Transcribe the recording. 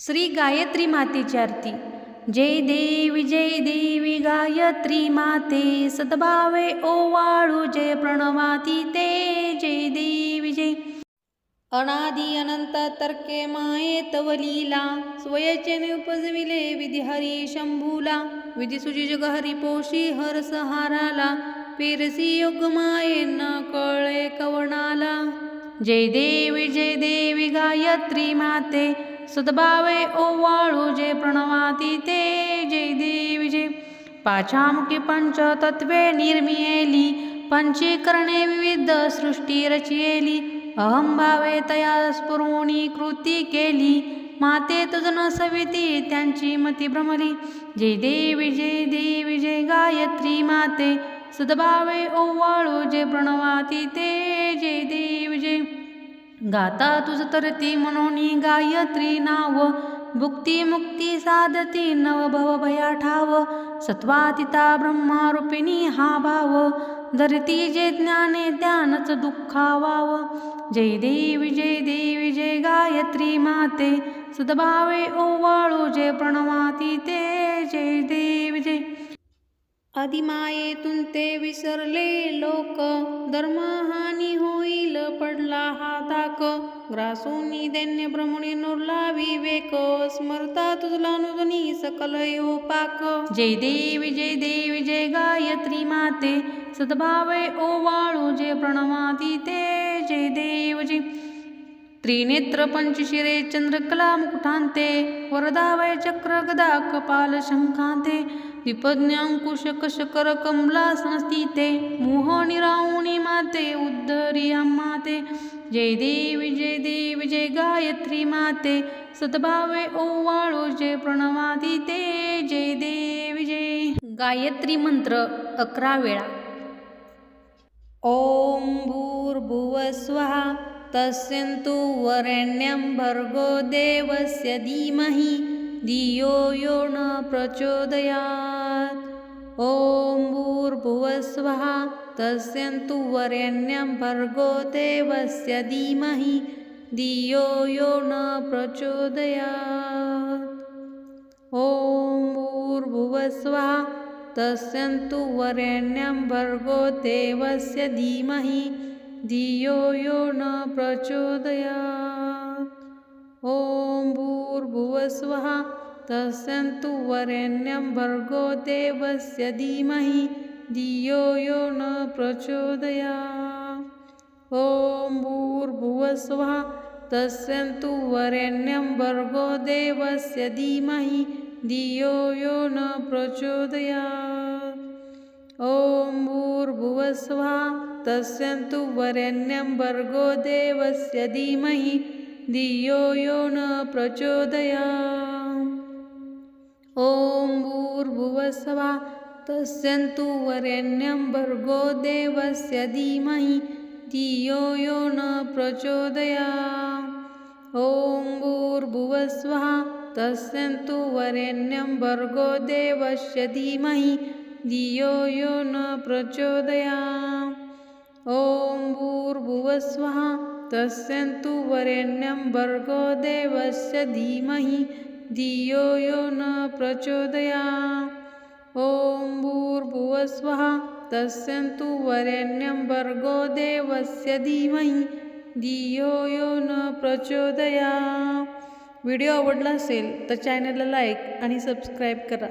श्री गायत्री मातेची आरती. जय देवी जय देवी गायत्री माते. सद्भावे वाळू जय प्रणवाती ते. जय देवी जय. अनादि अनंत तर्के माये तव लीला. उपजविले विधी हरी शंभूला. विधी सुजी जग हरी पोशी हर सहाराला. पेरसी योग माये न कळे कवणाला. जय देवी जय देवी गायत्री माते. सद्भावे ओवाळू जे प्रणवाती ते जय देवी जय. पाचामुखी पंचतत्वे निर्मियेली पंचीकरणे विविध सृष्टी रचियेली. अहंभावे तया स्फुरुणी कृती केली माते तुझन सविती त्यांची मती भ्रमली. जय देवी जय देवी जय गायत्री माते सद्भावे ओवाळू जे प्रणवाती ते जय देवी गाता तुझ तरती मनोनी गायत्री नाव भुक्ती मुक्ती साधती नव भव भया ठाव सत्वातिता ब्रह्मारूपिणी हा भाव धरती जे ज्ञाने ध्यानच दुःखावाव जय देवी जय देवी जय गायत्री माते सद्भावे ओवाळू जय प्रणवाती ते जय देवी. आदिमायेतून ते विसरले लोक. धर्महानी होईल पडला हा ताक ग्रासोनी दैन्य भ्रमणे नुरला विवेक. स्मरता तुझला नुदनी सकल यो पाक. जय देवी जय देवी जय गायत्री माते. सद्भावे ओवाळू जे प्रणवाती ते. जय देव जय त्रिनेत्र पंचशिरे चंद्रकला मुकुटांते वरदावय चक्र गदा कपाल शंखांते. विपज्ञांकुश कशकर कमलासनस्थिते मोह निरावणी माते उद्धरी माते जय देवी जय देवी जय गायत्री माते। सद्भावे ओवाळो जय प्रणवादी ते। जय देवी जय। गायत्री मंत्र अकरा वेळा। ॐ भूर्भुवस्वः तस्यन्तु वरेण्यं भर्गो देवस्य धीमहि। धियो यो न प्रचोदयात्। ॐ भूर्भुवस्वः तस्यन्तु वरेण्यं भर्गो देवस्य धीमहि धियो यो न प्रचोदयात्। ॐ भूर्भुवस्वः तस्यन्तु वरेण्यं भर्गो देवस्य धीमहि धियो यो न प्रचोदयात्। ॐ भूर्भुवस्वः तस्यन्तु वरेण्यं भर्गो देवस्य धीमहि धियो यो न प्रचोदयात्। ॐ भूर्भुवस्वः तस्यन्तु वरेण्यं भर्गो देवस्य धीमहि धियो यो न प्रचोदयात्। ॐ भूर्भुवस्वः तस्यन्तु वरेण्यं भर्गो देवस्य धीमहि धियो यो न प्रचोदयात् ॐ भूर्भुवस्वः तस्यन्तु वरेण्यं भर्गो देवस्य धीमहि धियो यो न प्रचोदयात्। ॐ भूर्भुवस्वः तस्यन्तु वरेण्यं भर्गो देवस्य धीमहि धियो यो न प्रचोदयात्। ॐ भूर्भुवस्वः तस्यन्तु वरेण्यं भर्गो देवस्य धीमहि धियो यो न प्रचोदया। ॐ भूर्भुवस्वः तस्यन्तु वरेण्यं भर्गो देवस्य धीमहि। धियो यो न प्रचोदया। व्हिडिओ आवडला असेल तर चॅनलला लाईक आणि सबस्क्राईब करा.